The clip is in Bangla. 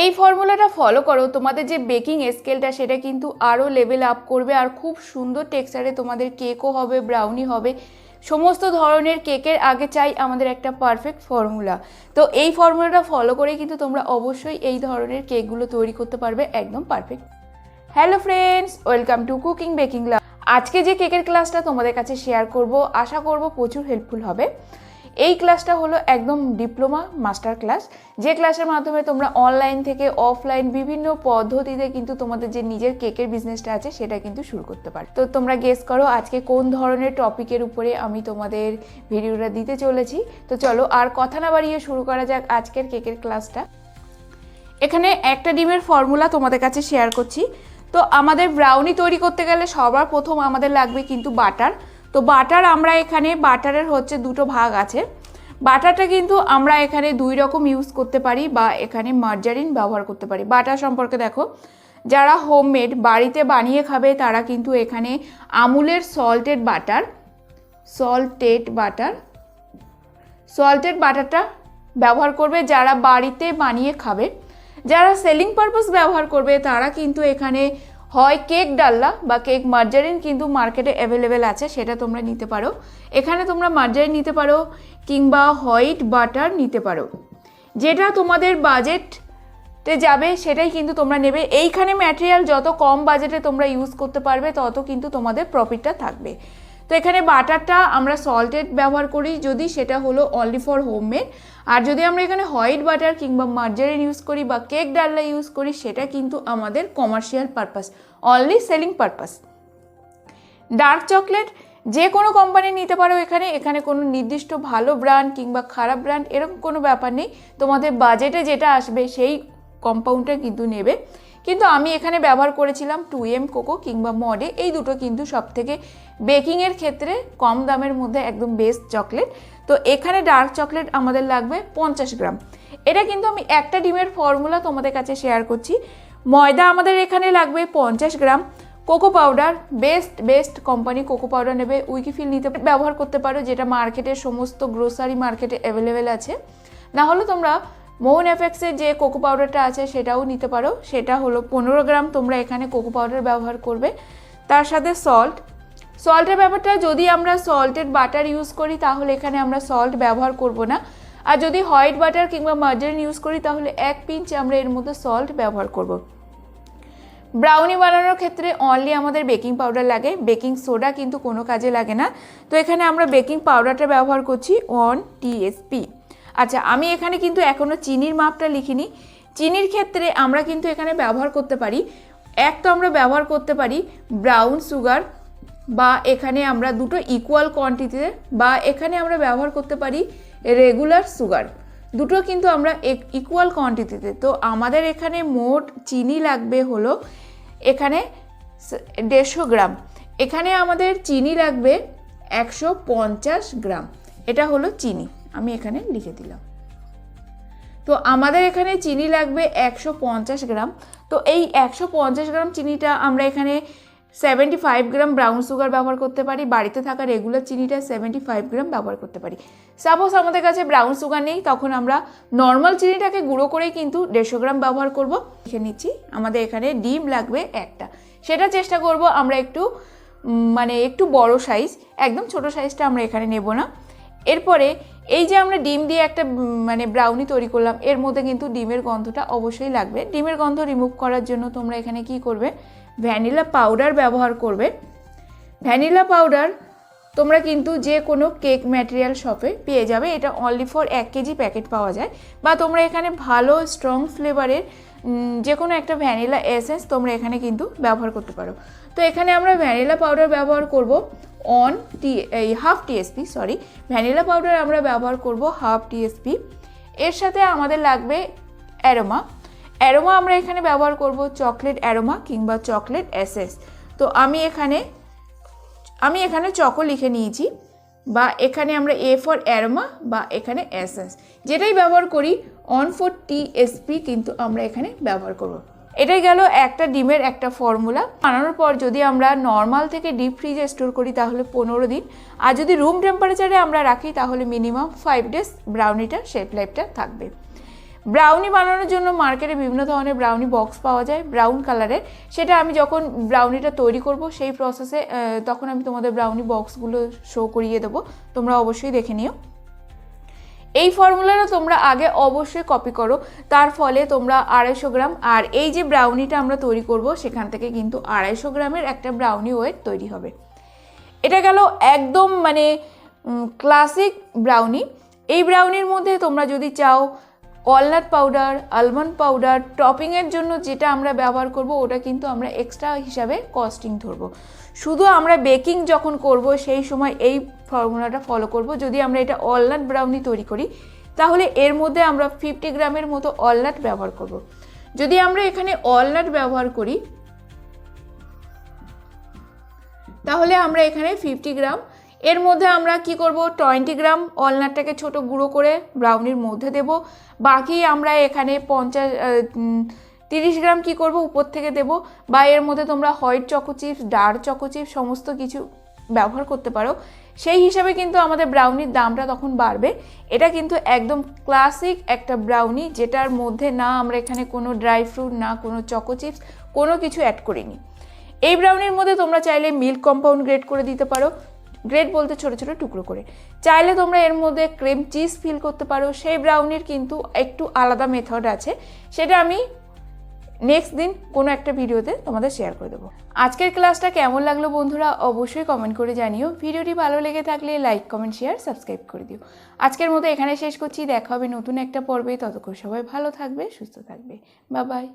এই ফর্মুলাটা ফলো করো। তোমাদের যে বেকিং স্কেলটা সেটা কিন্তু আরও লেভেল আপ করবে আর খুব সুন্দর টেক্সচারে তোমাদের কেকও হবে ব্রাউনি হবে। সমস্ত ধরনের কেকের আগে চাই আমাদের একটা পারফেক্ট ফর্মুলা তো এই ফর্মুলাটা ফলো করে কিন্তু তোমরা অবশ্যই এই ধরনের কেকগুলো তৈরি করতে পারবে একদম perfect hello friends welcome to cooking baking class আজকে যে কেকের ক্লাসটা তোমাদের কাছে শেয়ার করব, আশা করব প্রচুর হেল্পফুল হবে। এই ক্লাসটা হলো একদম ডিপ্লোমা মাস্টার ক্লাস যে ক্লাসের মাধ্যমে তোমরা অনলাইন থেকে অফলাইন বিভিন্ন পদ্ধতিতে কিন্তু তোমাদের যে নিজের কেকের বিজনেসটা আছে, সেটা কিন্তু শুরু করতে পারো। তো তোমরা গেস করো আজকে কোন ধরনের টপিকের উপরে আমি তোমাদের ভিডিওটা দিতে চলেছি। তো চলো আর কথা না বাড়িয়ে শুরু করা যাক আজকের কেকের ক্লাসটা এখানে একটা ডিমের ফর্মুলা তোমাদের কাছে শেয়ার করছি। তো আমাদের ব্রাউনি তৈরি করতে গেলে সবার প্রথম আমাদের লাগবে কিন্তু বাটার তো বাটার আমরা এখানে, বাটারের হচ্ছে দুটো ভাগ আছে। বাটারটা কিন্তু আমরা এখানে দুই রকম ইউজ করতে পারি বা এখানে মার্জারিন ব্যবহার করতে পারি। বাটার সম্পর্কে দেখো, যারা হোমমেড বাড়িতে বানিয়ে খাবে, তারা কিন্তু এখানে আমুলের salted butter salted butter salted বাটারটা ব্যবহার করবে যারা বাড়িতে বানিয়ে খাবে। যারা সেলিং পারপাস ব্যবহার করবে, তারা কিন্তু এখানে হয় কেক ডাল্লা বা কেক মার্জারিন কিন্তু মার্কেটে অ্যাভেলেবেল আছে, সেটা তোমরা নিতে পারো। এখানে তোমরা মার্জারিন নিতে পারো কিংবা হোয়াইট বাটার নিতে পারো। যেটা তোমাদের বাজেট তে যাবে, সেটাই কিন্তু তোমরা নেবে। এইখানে ম্যাটেরিয়াল যত কম বাজেটে তোমরা ইউজ করতে পারবে, তত কিন্তু তোমাদের প্রফিটটা থাকবে। তো এখানে বাটারটা আমরা সল্টেড ব্যবহার করি, যদি সেটা হলো অনলি ফর হোমমেড আর যদি আমরা এখানে হোয়াইট বাটার কিংবা মার্জারিন ইউজ করি বা কেক ডাল্লা ইউজ করি, সেটা কিন্তু আমাদের commercial purpose only selling purpose dark chocolate যে কোনো কোম্পানি নিতে পারো এখানে এখানে কোনো নির্দিষ্ট ভালো ব্র্যান্ড কিংবা খারাপ ব্র্যান্ড এরকম কোনো ব্যাপার নেই। তোমাদের বাজেটে যেটা আসবে, সেই কম্পাউন্ডটা কিন্তু নেবে। কিন্তু আমি এখানে ব্যবহার করেছিলাম টু এম কোকো কিংবা মডে এই দুটো কিন্তু সব থেকে বেকিংয়ের ক্ষেত্রে কম দামের মধ্যে একদম বেস্ট চকলেট তো এখানে ডার্ক চকলেট আমাদের লাগবে পঞ্চাশ গ্রাম। এটা কিন্তু আমি একটা ডিমের ফর্মুলা তোমাদের কাছে শেয়ার করছি। ময়দা আমাদের এখানে লাগবে পঞ্চাশ gram. Cocoa powder best best company cocoa powder নেবে। উইকিফিল নিতে ব্যবহার করতে পারো, যেটা মার্কেটের সমস্ত গ্রোসারি মার্কেটে অ্যাভেলেবেল আছে। না হলে তোমরা মোহন এফেক্সের যে কোকো পাউডারটা আছে সেটাও নিতে পারো। সেটা হলো পনেরো গ্রাম তোমরা এখানে কোকো পাউডার ব্যবহার করবে। তার সাথে সল্ট সল্টের ব্যাপারটা যদি আমরা সল্টেড বাটার ইউজ করি, তাহলে এখানে আমরা সল্ট ব্যবহার করব না। আর যদি হোয়াইট বাটার কিংবা মার্জারিন ইউজ করি, তাহলে এক পিঞ্চ আমরা এর মধ্যে সল্ট ব্যবহার করব। ব্রাউনি বানানোর ক্ষেত্রে অনলি আমাদের বেকিং পাউডার লাগে। বেকিং সোডা কিন্তু কোনো কাজে লাগে না। তো এখানে আমরা বেকিং পাউডারটা ব্যবহার করছি ওয়ান টিএসপি আচ্ছা আমি এখানে কিন্তু এখনও চিনির মাপটা লিখিনি। চিনির ক্ষেত্রে আমরা কিন্তু এখানে ব্যবহার করতে পারি। এক তো আমরা ব্যবহার করতে পারি ব্রাউন সুগার বা এখানে আমরা দুটো ইকুয়াল কোয়ান্টিটিতে বা এখানে আমরা ব্যবহার করতে পারি রেগুলার সুগার দুটো কিন্তু আমরা ইকুয়াল কোয়ান্টিটিতে তো। আমাদের এখানে মোট চিনি লাগবে হলো এখানে দেড়শো গ্রাম। এখানে আমাদের চিনি লাগবে একশো পঞ্চাশ গ্রাম। এটা হলো চিনি। আমি এখানে লিখে দিলাম। তো আমাদের এখানে চিনি লাগবে একশো পঞ্চাশ গ্রাম। তো এই একশো পঞ্চাশ গ্রাম চিনিটা আমরা এখানে seventy five gram brown sugar ব্যবহার করতে পারি। বাড়িতে থাকা রেগুলার চিনিটা সেভেন্টি ফাইভ গ্রাম ব্যবহার করতে পারি। সাপোজ আমাদের কাছে ব্রাউন সুগার নেই, তখন আমরা নর্মাল চিনিটাকে গুঁড়ো করেই কিন্তু দেড়শো গ্রাম ব্যবহার করব। লিখে নিচ্ছি, আমাদের এখানে ডিম লাগবে একটা। সেটা চেষ্টা করব আমরা একটু মানে একটু বড় সাইজ একদম ছোট সাইজটা আমরা এখানে নেব না। এরপরে এই যে আমরা ডিম দিয়ে একটা মানে ব্রাউনি তৈরি করলাম, এর মধ্যে কিন্তু ডিমের গন্ধটা অবশ্যই লাগবে। ডিমের গন্ধ রিমুভ করার জন্য তোমরা এখানে কি করবে? ভ্যানিলা পাউডার ব্যবহার করবে। ভ্যানিলা পাউডার তোমরা কিন্তু যে কোনো কেক ম্যাটেরিয়াল শপে পেয়ে যাবে। এটা অনলি ফর এক কেজি প্যাকেট পাওয়া যায়। বা তোমরা এখানে ভালো স্ট্রং ফ্লেভারের যে কোনো একটা ভ্যানিলা এসেন্স তোমরা এখানে কিন্তু ব্যবহার করতে পারো। তো এখানে আমরা ভ্যানিলা পাউডার ব্যবহার করব অন টি এই half TSP sorry vanilla powder আমরা ব্যবহার করব হাফ টিএসপি এর সাথে আমাদের লাগবে অ্যারোমা অ্যারোমা আমরা এখানে ব্যবহার করব চকলেট অ্যারোমা কিংবা চকলেট এসেস তো আমি এখানে আমি এখানে চকো লিখে নিয়েছি বা এখানে আমরা এ ফর অ্যারোমা বা এখানে এসেন্স যেটাই ব্যবহার করি অন ফর টিএসপি কিন্তু আমরা এখানে ব্যবহার করব। এটাই গেল একটা ডিমের একটা ফর্মুলা বানানোর পর যদি আমরা নর্মাল থেকে ডিপ ফ্রিজে স্টোর করি তাহলে পনেরো দিন। আর যদি রুম টেম্পারেচারে আমরা রাখি তাহলে মিনিমাম ফাইভ ডেজ ব্রাউনিটা শেপ লাইফটা থাকবে। ব্রাউনি বানানোর জন্য মার্কেটে বিভিন্ন ধরনের ব্রাউনি বক্স পাওয়া যায় ব্রাউন কালারের সেটা আমি যখন ব্রাউনিটা তৈরি করব, সেই প্রসেসে তখন আমি তোমাদের ব্রাউনি বক্সগুলো শো করিয়ে দেবো। তোমরা অবশ্যই দেখে নিও। এই ফর্মুলাটা তোমরা আগে অবশ্যই কপি করো। তার ফলে তোমরা আড়াইশো গ্রাম, আর এই যে ব্রাউনিটা আমরা তৈরি করব, সেখান থেকে কিন্তু আড়াইশো গ্রামের একটা ব্রাউনি ওয়েট তৈরি হবে। এটা গেল একদম মানে ক্লাসিক ব্রাউনি এই ব্রাউনির মধ্যে তোমরা যদি চাও ওয়ালনাট পাউডার আলমন্ড পাউডার টপিংয়ের জন্য যেটা আমরা ব্যবহার করব, ওটা কিন্তু আমরা এক্সট্রা হিসাবে কস্টিং ধরবো। শুধু আমরা বেকিং যখন করব, সেই সময় এই ফর্মুলাটা ফলো করব। যদি আমরা এটা অলনাট ব্রাউনি তৈরি করি, তাহলে এর মধ্যে আমরা ফিফটি গ্রামের মতো অলনাট ব্যবহার করব। যদি আমরা এখানে অলনাট ব্যবহার করি, তাহলে আমরা এখানে ফিফটি গ্রাম এর মধ্যে আমরা কি করব? টোয়েন্টি গ্রাম অলনাটটাকে ছোট গুঁড়ো করে ব্রাউনির মধ্যে দেব। বাকি আমরা এখানে পঞ্চাশ তিরিশ গ্রাম কি করব? উপর থেকে দেব। বা এর মধ্যে তোমরা white choco chips dark choco chips সমস্ত কিছু ব্যবহার করতে পারো। সেই হিসাবে কিন্তু আমাদের ব্রাউনির দামটা তখন বাড়বে। এটা কিন্তু একদম ক্লাসিক একটা ব্রাউনি যেটার মধ্যে না আমরা এখানে কোনো ড্রাই ফ্রুট না কোনো চকো চিপস কোনো কিছু অ্যাড করিনি। এই ব্রাউনির মধ্যে তোমরা চাইলে মিল্ক কম্পাউন্ড গ্রেড করে দিতে পারো। গ্রেড বলতে ছোটো ছোটো টুকরো করে। চাইলে তোমরা এর মধ্যে ক্রিম চিজ ফিল করতে পারো। সেই ব্রাউনির কিন্তু একটু আলাদা মেথড আছে। সেটা আমি নেক্সট দিন কোনো একটা ভিডিওতে তোমাদের শেয়ার করে দেবো। আজকের ক্লাসটা কেমন লাগল বন্ধুরা? অবশ্যই কমেন্ট করে জানিও। ভিডিওটি ভালো লেগে থাকলে লাইক কমেন্ট শেয়ার সাবস্ক্রাইব করে দিও। আজকের মতো এখানে শেষ করছি। দেখা হবে নতুন একটা পর্বে। ততক্ষণ সবাই ভালো থাকবে, সুস্থ থাকবে। বা বাই